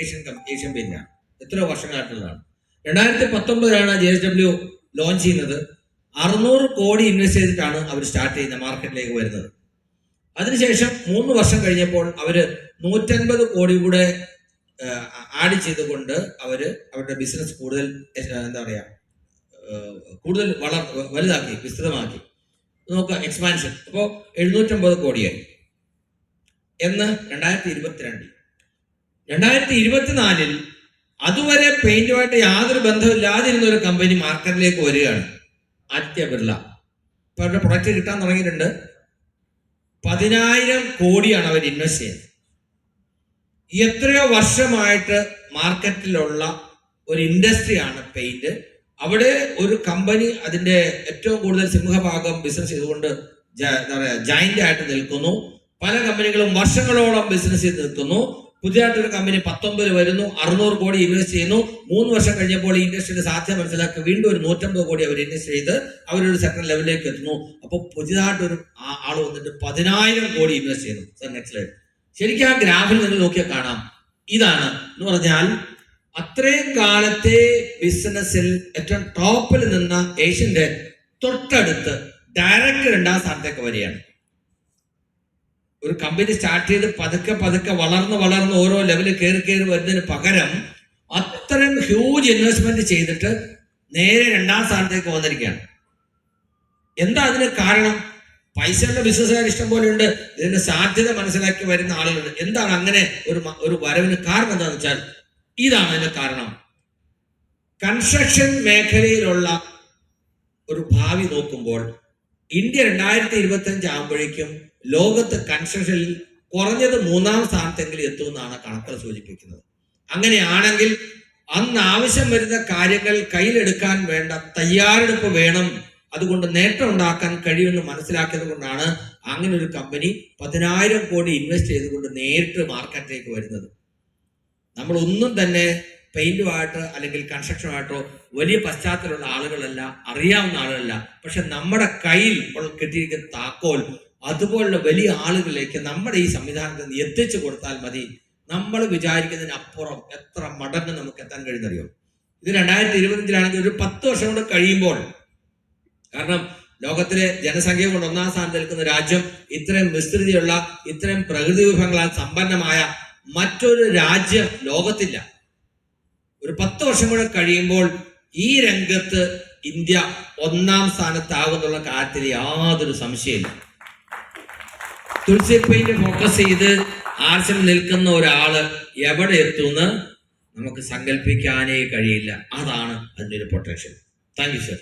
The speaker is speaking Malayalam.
ഏഷ്യൻ ഏഷ്യൻ പെയിന്റാണ് എത്രയോ വർഷങ്ങളായിട്ടുള്ളതാണ്. രണ്ടായിരത്തി പത്തൊമ്പതിലാണ് ജെ എസ് ഡബ്ല്യു ലോഞ്ച് ചെയ്യുന്നത്. അറുന്നൂറ് കോടി ഇൻവെസ്റ്റ് ചെയ്തിട്ടാണ് അവർ സ്റ്റാർട്ട് ചെയ്യുന്ന മാർക്കറ്റിലേക്ക് വരുന്നത്. അതിനുശേഷം മൂന്ന് വർഷം കഴിഞ്ഞപ്പോൾ അവർ നൂറ്റൻപത് കോടി കൂടെ ആഡ് ചെയ്തുകൊണ്ട് അവർ അവരുടെ ബിസിനസ് കൂടുതൽ എന്താ പറയുക കൂടുതൽ വളർ വലുതാക്കി വിസ്തൃതമാക്കി. നോക്കുക എക്സ്പാൻഷൻ അപ്പോൾ എഴുന്നൂറ്റമ്പത് കോടിയായി. എന്ന് രണ്ടായിരത്തി ഇരുപത്തിരണ്ടിൽ. രണ്ടായിരത്തി ഇരുപത്തിനാലിൽ അതുവരെ പെയിന്റുമായിട്ട് യാതൊരു ബന്ധമില്ലാതിരുന്ന ഒരു കമ്പനി മാർക്കറ്റിലേക്ക് വരികയാണ് ആദിത്യ ബിർള. ഇപ്പൊ അവരുടെ പ്രൊഡക്റ്റ് കിട്ടാൻ തുടങ്ങിയിട്ടുണ്ട്. പതിനായിരം കോടിയാണ് അവർ ഇൻവെസ്റ്റ് ചെയ്യുന്നത്. എത്രയോ വർഷമായിട്ട് മാർക്കറ്റിലുള്ള ഒരു ഇൻഡസ്ട്രിയാണ് പെയിന്റ് അവിടെ ഒരു കമ്പനി അതിന്റെ ഏറ്റവും കൂടുതൽ സിംഹഭാഗം ബിസിനസ് ചെയ്തുകൊണ്ട് എന്താ പറയാ ജോയിന്റ് ആയിട്ട് നിൽക്കുന്നു. പല കമ്പനികളും വർഷങ്ങളോളം ബിസിനസ് ചെയ്ത് നിൽക്കുന്നു. പുതിയതായിട്ടൊരു കമ്പനി പത്തൊമ്പത് വരുന്നു അറുന്നൂറ് കോടി ഇൻവെസ്റ്റ് ചെയ്യുന്നു. മൂന്ന് വർഷം കഴിഞ്ഞപ്പോൾ ഈ ഇൻഡസ്ട്രിയുടെ സാധ്യത മനസ്സിലാക്കി വീണ്ടും ഒരു നൂറ്റമ്പത് കോടി അവർ ഇൻവെസ്റ്റ് ചെയ്ത് അവരൊരു സെക്കൻഡ് ലെവലിലേക്ക് എത്തുന്നു. അപ്പോൾ പുതിയതായിട്ടൊരു ആൾ വന്നിട്ട് പതിനായിരം കോടി ഇൻവെസ്റ്റ് ചെയ്യുന്നു. സർ നെക്സ്റ്റ് ലൈഫ് ശരിക്കും ആ ഗ്രാഫിൽ നിന്ന് നോക്കിയാൽ കാണാം. ഇതാണ് എന്ന് പറഞ്ഞാൽ അത്രയും കാലത്തെ ബിസിനസ്സിൽ ഏറ്റവും ടോപ്പിൽ നിന്ന ഏഷ്യന്റെ തൊട്ടടുത്ത് ഡയറക്റ്റ് രണ്ടാം സ്ഥാനത്തേക്ക് വരികയാണ്. ഒരു കമ്പനി സ്റ്റാർട്ട് ചെയ്ത് പതുക്കെ പതുക്കെ വളർന്ന് വളർന്ന് ഓരോ ലെവലിൽ കയറി കയറി വരുന്നതിന് പകരം അത്രയും ഹ്യൂജ് ഇൻവെസ്റ്റ്മെന്റ് ചെയ്തിട്ട് നേരെ രണ്ടാം സ്ഥാനത്തേക്ക് വന്നിരിക്കുകയാണ്. എന്താ അതിന് കാരണം? പൈസയുള്ള ബിസിനസ്സുകാർ ഇഷ്ടം പോലെ ഉണ്ട്. ഇതിന്റെ സാധ്യത മനസ്സിലാക്കി വരുന്ന ആളുകളുണ്ട്. എന്താണ് അങ്ങനെ ഒരു ഒരു വരവിന് കാരണം എന്താണെന്ന് വെച്ചാൽ ഇതാണ് അതിന്റെ കാരണം. കൺസ്ട്രക്ഷൻ മേഖലയിലുള്ള ഒരു ഭാവി നോക്കുമ്പോൾ ഇന്ത്യ രണ്ടായിരത്തി ഇരുപത്തി അഞ്ച് ആകുമ്പോഴേക്കും ലോകത്ത് കൺസ്ട്രക്ഷനിൽ കുറഞ്ഞത് മൂന്നാം സ്ഥാനത്തെങ്കിലും എത്തുമെന്നാണ് കണക്കുകൾ സൂചിപ്പിക്കുന്നത്. അങ്ങനെയാണെങ്കിൽ അന്ന് ആവശ്യം വരുന്ന കാര്യങ്ങൾ കയ്യിലെടുക്കാൻ വേണ്ട തയ്യാറെടുപ്പ് വേണം അതുകൊണ്ട് നേട്ടം ഉണ്ടാക്കാൻ കഴിയുമെന്ന് മനസ്സിലാക്കിയത് കൊണ്ടാണ് അങ്ങനെ ഒരു കമ്പനി പതിനായിരം കോടി ഇൻവെസ്റ്റ് ചെയ്തുകൊണ്ട് നേരിട്ട് മാർക്കറ്റിലേക്ക് വരുന്നത്. നമ്മൾ ഒന്നും തന്നെ പെയിന്റുമായിട്ട് അല്ലെങ്കിൽ കൺസ്ട്രക്ഷനുമായിട്ടോ വലിയ പശ്ചാത്തലമുള്ള ആളുകളല്ല അറിയാവുന്ന ആളുകളല്ല. പക്ഷെ നമ്മുടെ കയ്യിൽ കിട്ടിയിരിക്കുന്ന താക്കോൽ അതുപോലുള്ള വലിയ ആളുകളിലേക്ക് നമ്മുടെ ഈ സംവിധാനത്തിൽ എത്തിച്ചു കൊടുത്താൽ മതി. നമ്മൾ വിചാരിക്കുന്നതിനപ്പുറം എത്ര മടങ്ങ് നമുക്ക് എത്താൻ കഴിയുന്നറിയോ? ഇത് രണ്ടായിരത്തി ഇരുപത്തിയഞ്ചിലാണെങ്കിൽ ഒരു പത്ത് വർഷം കൊണ്ട് കഴിയുമ്പോൾ കാരണം ലോകത്തിലെ ജനസംഖ്യ കൊണ്ട് ഒന്നാം സ്ഥാനത്ത് നിൽക്കുന്ന രാജ്യം ഇത്രയും വിസ്തൃതിയുള്ള ഇത്രയും പ്രകൃതി വിഭവങ്ങളാൽ സമ്പന്നമായ മറ്റൊരു രാജ്യം ലോകത്തില്ല. ഒരു പത്ത് വർഷം കൂടെ കഴിയുമ്പോൾ ഈ രംഗത്ത് ഇന്ത്യ ഒന്നാം സ്ഥാനത്താകുന്നുള്ള കാര്യത്തിൽ യാതൊരു സംശയമില്ല തുളസിപ്പയിന്റെ ഫോക്കസ് ചെയ്ത് ആർച്ചം നിൽക്കുന്ന ഒരാൾ എവിടെ എത്തുമെന്ന് നമുക്ക് സങ്കല്പിക്കാനേ കഴിയില്ല. അതാണ് അതിന്റെ ഒരു പൊട്ടൻഷ്യൽ താങ്ക് യു സർ